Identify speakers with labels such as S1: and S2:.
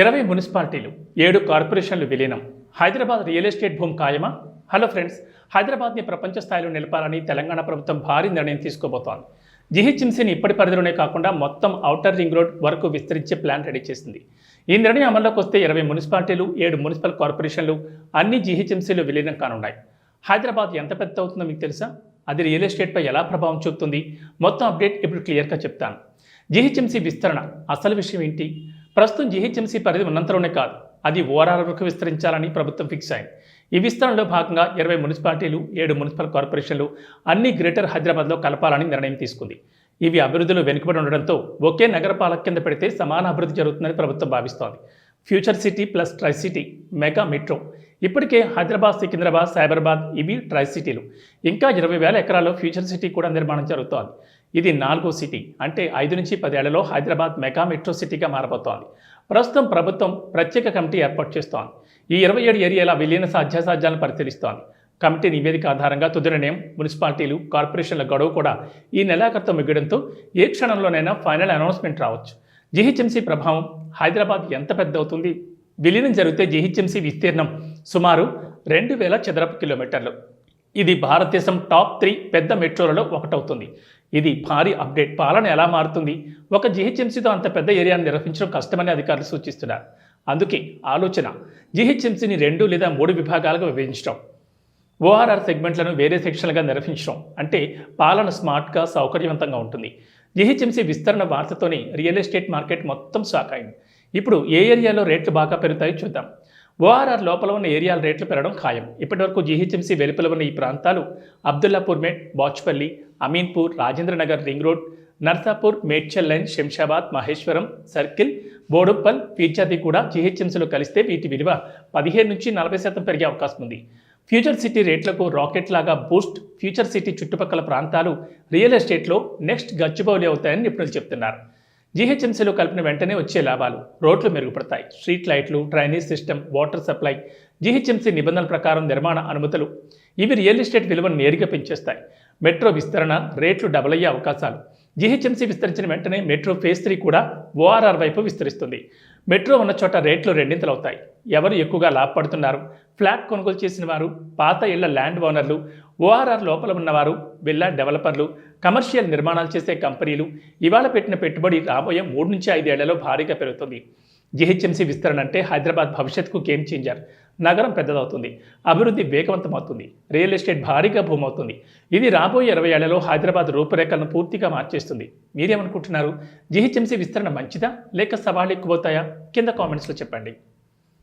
S1: ఇరవై మున్సిపాలిటీలు ఏడు కార్పొరేషన్లు విలీనం. హైదరాబాద్ రియల్ ఎస్టేట్ భూమి ఖాయమా? హలో ఫ్రెండ్స్ హైదరాబాద్ని ప్రపంచ స్థాయిలో నిలపాలని తెలంగాణ ప్రభుత్వం భారీ నిర్ణయం తీసుకోబోతోంది. జిహెచ్ఎంసీని ఇప్పటి పరిధిలోనే కాకుండా మొత్తం ఔటర్ రింగ్ రోడ్ వరకు విస్తరించే ప్లాన్ రెడీ చేసింది. ఈ నిర్ణయం అమల్లోకి వస్తే ఇరవై మున్సిపాలిటీలు ఏడు మున్సిపల్ కార్పొరేషన్లు అన్ని జిహెచ్ఎంసీలు విలీనం కానున్నాయి. హైదరాబాద్ ఎంత పెద్ద అవుతుందో మీకు తెలుసా? అది రియల్ ఎస్టేట్పై ఎలా ప్రభావం చూపుతుంది? మొత్తం అప్డేట్ ఇప్పుడు క్లియర్గా చెప్తాను. జిహెచ్ఎంసీ విస్తరణ అసలు విషయం ఏంటి? ప్రస్తుతం జీహెచ్ఎంసీ పరిధి ఉన్నంతలోనే కాదు అది ఓఆర్ఆర్ వరకు విస్తరించాలని ప్రభుత్వం ఫిక్స్ అయింది. ఈ విస్తరణలో భాగంగా ఇరవై మున్సిపాలిటీలు ఏడు మున్సిపల్ కార్పొరేషన్లు అన్ని గ్రేటర్ హైదరాబాద్లో కలపాలని నిర్ణయం తీసుకుంది. ఇవి అభివృద్ధిలో వెనుకబడి ఉండడంతో ఒకే నగరపాలక కింద పెడితే సమాన అభివృద్ధి జరుగుతుందని ప్రభుత్వం భావిస్తోంది. Future city plus tri city mega metro ఇప్పటికే హైదరాబాద్ సికింద్రాబాద్ సైబరాబాద్ ఇవి ట్రై సిటీలు ఇంకా ఇరవై వేల ఎకరాల్లో ఫ్యూచర్ సిటీ కూడా నిర్మాణం జరుగుతోంది. ఇది నాలుగో సిటీ. అంటే ఐదు నుంచి పదేళ్ళలో హైదరాబాద్ మెగా మెట్రో సిటీగా మారబోతోంది. ప్రస్తుతం ప్రభుత్వం ప్రత్యేక కమిటీ ఏర్పాటు చేస్తోంది. ఈ ఇరవై ఏడు ఏరియాల విలీన సాధ్యాసాధ్యాలను పరిశీలిస్తోంది. కమిటీ నివేదిక ఆధారంగా తుది నిర్ణయం మున్సిపాలిటీలు కార్పొరేషన్ల గడువు కూడా ఈ నెలాఖరుతో మిగడంతో ఏ క్షణంలోనైనా ఫైనల్ అనౌన్స్మెంట్ రావచ్చు. జిహెచ్ఎంసీ ప్రభావం హైదరాబాద్ ఎంత పెద్ద అవుతుంది విలీనం జరిగితే జిహెచ్ఎంసీ విస్తీర్ణం సుమారు రెండు వేల చదరపు కిలోమీటర్లు. ఇది భారతదేశం టాప్ త్రీ పెద్ద మెట్రోలలో ఒకటవుతుంది. ఇది భారీ అప్డేట్ పాలన ఎలా మారుతుంది? ఒక జిహెచ్ఎంసీతో అంత పెద్ద ఏరియాను నిర్వహించడం కష్టమని అధికారులు సూచిస్తున్నారు. అందుకే ఆలోచన జిహెచ్ఎంసీని రెండు లేదా మూడు విభాగాలుగా విభజించడం ఓఆర్ఆర్ సెగ్మెంట్లను వేరే సెక్షన్లుగా నిర్వహించడం అంటే పాలన స్మార్ట్గా సౌకర్యవంతంగా ఉంటుంది. జిహెచ్ఎంసీ విస్తరణ వార్తతోనే రియల్ ఎస్టేట్ మార్కెట్ మొత్తం షాక్ అయింది ఇప్పుడు ఏ ఏరియాలో రేట్లు బాగా పెరుగుతాయో చూద్దాం. ఓఆర్ఆర్ లోపల ఉన్న ఏరియాల రేట్లు పెరగడం ఖాయం. ఇప్పటివరకు జీహెచ్ఎంసీ వెలుపల ఉన్న ఈ ప్రాంతాలు Abdullapurmet Bachupally Ameenpur Rajendranagar ring road Narsapur Medchal line Shamshabad Maheshwaram circle Boduppal Peerzadi కూడా జీహెచ్ఎంసీలో కలిస్తే వీటి విలువ పదిహేను నుంచి నలభై శాతం పెరిగే అవకాశం ఉంది. ఫ్యూచర్ సిటీ రేట్లకు రాకెట్ లాగా బూస్ట్ ఫ్యూచర్ సిటీ చుట్టుపక్కల ప్రాంతాలు రియల్ ఎస్టేట్లో నెక్స్ట్ గచ్చిబౌలి అవుతాయని నిపుణులు చెప్తున్నారు. జీహెచ్ఎంసీలో కలిపిన వెంటనే వచ్చే లాభాలు రోడ్లు మెరుగుపడతాయి. స్ట్రీట్ లైట్లు drainage system water supply GHMC నిబంధనల ప్రకారం నిర్మాణ అనుమతులు ఇవి రియల్ ఎస్టేట్ విలువను నేరుగా పెంచేస్తాయి. మెట్రో విస్తరణ రేట్లు డబుల్ అయ్యే అవకాశాలు. జీహెచ్ఎంసీ విస్తరించిన వెంటనే మెట్రో ఫేజ్ త్రీ కూడా ఓఆర్ఆర్ వైపు విస్తరిస్తుంది. మెట్రో ఉన్న చోట రేట్లు రెండింతలు అవుతాయి ఎవరు ఎక్కువగా లాభపడుతున్నారు? ఫ్లాట్ కొనుగోలు చేసిన వారు పాత ఇళ్ళ ల్యాండ్ ఓనర్లు ఓఆర్ఆర్ లోపల ఉన్నవారు విల్లా డెవలపర్లు కమర్షియల్ నిర్మాణాలు చేసే కంపెనీలు ఇవాళ పెట్టిన పెట్టుబడి రాబోయే మూడు నుంచి ఐదేళ్ళలో భారీగా పెరుగుతుంది. జిహెచ్ఎంసీ విస్తరణ అంటే హైదరాబాద్ భవిష్యత్తుకు గేమ్ చేంజర్. నగరం పెద్దదవుతుంది. అభివృద్ధి వేగవంతమవుతుంది. రియల్ ఎస్టేట్ భారీగా భూమవుతుంది. ఇది రాబోయే ఇరవై ఏళ్ళలో హైదరాబాద్ రూపురేఖలను పూర్తిగా మార్చేస్తుంది. మీరేమనుకుంటున్నారు? జిహెచ్ఎంసీ విస్తరణ మంచిదా? లేక సవాళ్ళు ఎక్కువవుతాయా? కింద కామెంట్స్లో చెప్పండి.